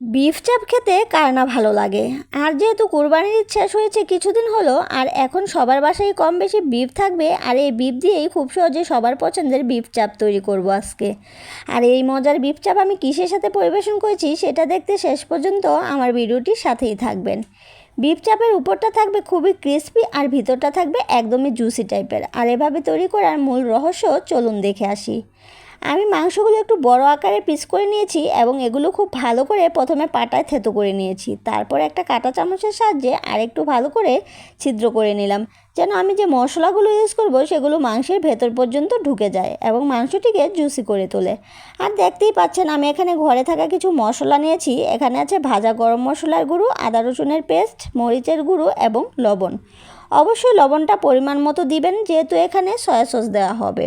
Beef চাপ খেতে কার না ভালো লাগে? আর যেহেতু কুরবানির শেষ হয়েছে কিছুদিন হলো, আর এখন সবার বাসায় কম বেশি বিফ থাকবে, আর এই বিফ দিয়েই খুব সহজে সবার পছন্দের বিফ চাপ তৈরি করব আজকে। আর এই মজার বিফ চাপ আমি কিসের সাথে পরিবেশন করেছি, সেটা দেখতে শেষ পর্যন্ত আমার ভিডিওটির সাথেই থাকবেন। বিফ চাপের উপরটা থাকবে খুবই ক্রিস্পি আর ভিতরটা থাকবে একদমই জুসি টাইপের আর এভাবে তৈরি করার মূল রহস্য চলুন দেখে আসি। আমি মাংসগুলো একটু বড় আকারে পিস করে নিয়েছি এবং এগুলো খুব ভালো করে প্রথমে পাটায় থেতো করে নিয়েছি। তারপর একটা কাঁটা চামচের সাহায্যে আরেকটু ভালো করে ছিদ্র করে নিলাম। যেন আমি যে মশলাগুলো ইউজ করব সেগুলো মাংসের ভেতর পর্যন্ত ঢুকে যায় এবং মাংসটিকে জুসি করে তোলে। আর দেখতেই পাচ্ছেন আমি এখানে ঘরে থাকা কিছু মশলা নিয়েছি। এখানে আছে ভাজা গরম মশলার গুঁড়ো, আদা রসুনের পেস্ট মরিচের গুঁড়ো এবং লবণ। অবশ্যই লবণটা পরিমাণ মতো দিবেন, যেহেতু এখানে সয়া সস দেওয়া হবে।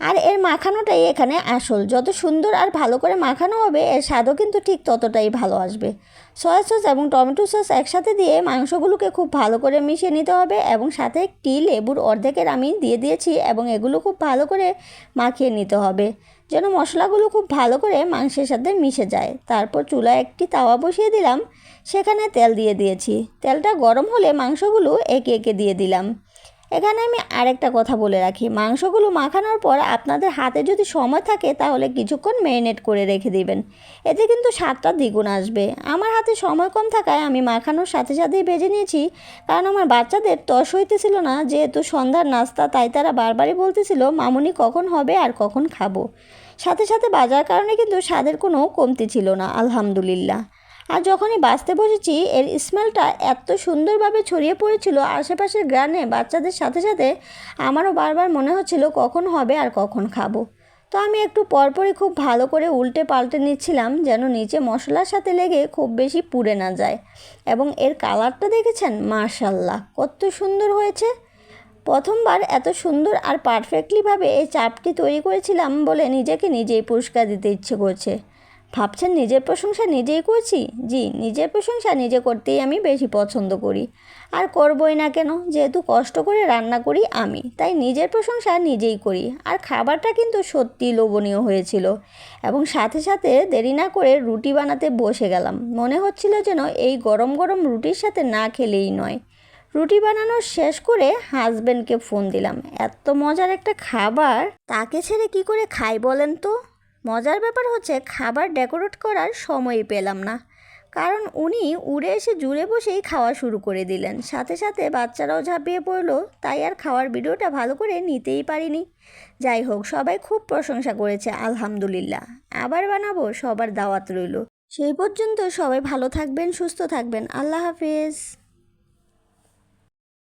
আর এর মাখানোটাই এখানে আসল। যত সুন্দর আর ভালো করে মাখানো হবে, এর স্বাদও কিন্তু ঠিক ততটাই ভালো আসবে। সয়া সস এবং টমেটো সস একসাথে দিয়ে মাংসগুলোকে খুব ভালো করে মিশিয়ে নিতে হবে এবং সাথে একটি লেবুর অর্ধেকের আমি দিয়ে দিয়েছি এবং এগুলো খুব ভালো করে মাখিয়ে নিতে হবে, যেন মশলাগুলো খুব ভালো করে মাংসের সাথে মিশে যায়। তারপর চুলায় একটি তাওয়া বসিয়ে দিলাম, সেখানে তেল দিয়ে দিয়েছি। তেলটা গরম হলে মাংসগুলো একে একে দিয়ে দিলাম। এখানে আমি আরেকটা কথা বলে রাখি। মাংসগুলো মাখানোর পর আপনাদের হাতে যদি সময় থাকে তাহলে কিছুক্ষণ ম্যারিনেট করে রেখে দিবেন। এতে কিন্তু স্বাদটা দ্বিগুণ আসবে। আমার হাতে সময় কম থাকায় আমি মাখানোর সাথে সাথেই ভেজে নিয়েছি। কারণ আমার বাচ্চাদের তস হইতেছিল না, যেহেতু সন্ধ্যার নাস্তা, তাই তারা বারবারই বলতেছিল, মামুনি কখন হবে আর কখন খাব? সাথে সাথে বাজার কারণে কিন্তু স্বাদের কোনো কমতি ছিল না, আলহামদুলিল্লাহ। আর যখনই বাঁচতে বসেছি, এর স্মেলটা এত সুন্দরভাবে ছড়িয়ে পড়েছিল আশেপাশের গ্রানে বাচ্চাদের সাথে সাথে, আমারও বারবার মনে হচ্ছিল কখন হবে আর কখন খাব। তো আমি একটু পরপরই খুব ভালো করে উল্টে পাল্টে নিচ্ছিলাম যেন নিচে মশলার সাথে লেগে খুব বেশি পুড়ে না যায়। এবং এর কালারটা দেখেছেন? মার্শাল্লাহ কত সুন্দর হয়েছে। প্রথমবার এত সুন্দর আর পারফেক্টলিভাবে এই চাপটি তৈরি করেছিলাম বলে নিজেকে নিজেই পুরস্কার দিতে ইচ্ছে করছে। ভাবছেন নিজের প্রশংসা নিজেই করছি? জি, নিজের প্রশংসা নিজে করতেই আমি বেশি পছন্দ করি। আর করবই না কেন? যেহেতু কষ্ট করে রান্না করি আমি, তাই নিজের প্রশংসা নিজেই করি। আর খাবারটা কিন্তু সত্যি লোভনীয় হয়েছিল। এবং সাথে সাথে দেরি না করে রুটি বানাতে বসে গেলাম। মনে হচ্ছিল যেন এই গরম গরম রুটির সাথে না খেলেই নয়। রুটি বানানো শেষ করে হাজব্যান্ডকে ফোন দিলাম। এত মজার একটা খাবার? তাকে ছেড়ে কি করে খাই বলেন তো? মজার ব্যাপার হচ্ছে খাবার ডেকোরেট করার সময়ই পেলাম না। কারণ উনি উড়ে এসে জুড়ে বসেই খাওয়া শুরু করে দিলেন। সাথে সাথে বাচ্চারাও ঝাঁপিয়ে পড়ল, তাই আর খাওয়ার ভিডিওটা ভালো করে নিতেই পারিনি। যাই হোক, সবাই খুব প্রশংসা করেছে, আলহামদুলিল্লাহ। আবার বানাবো, সবার দাওয়াত রইল। সেই পর্যন্ত সবাই ভালো থাকবেন, সুস্থ থাকবেন। আল্লাহ হাফিজ।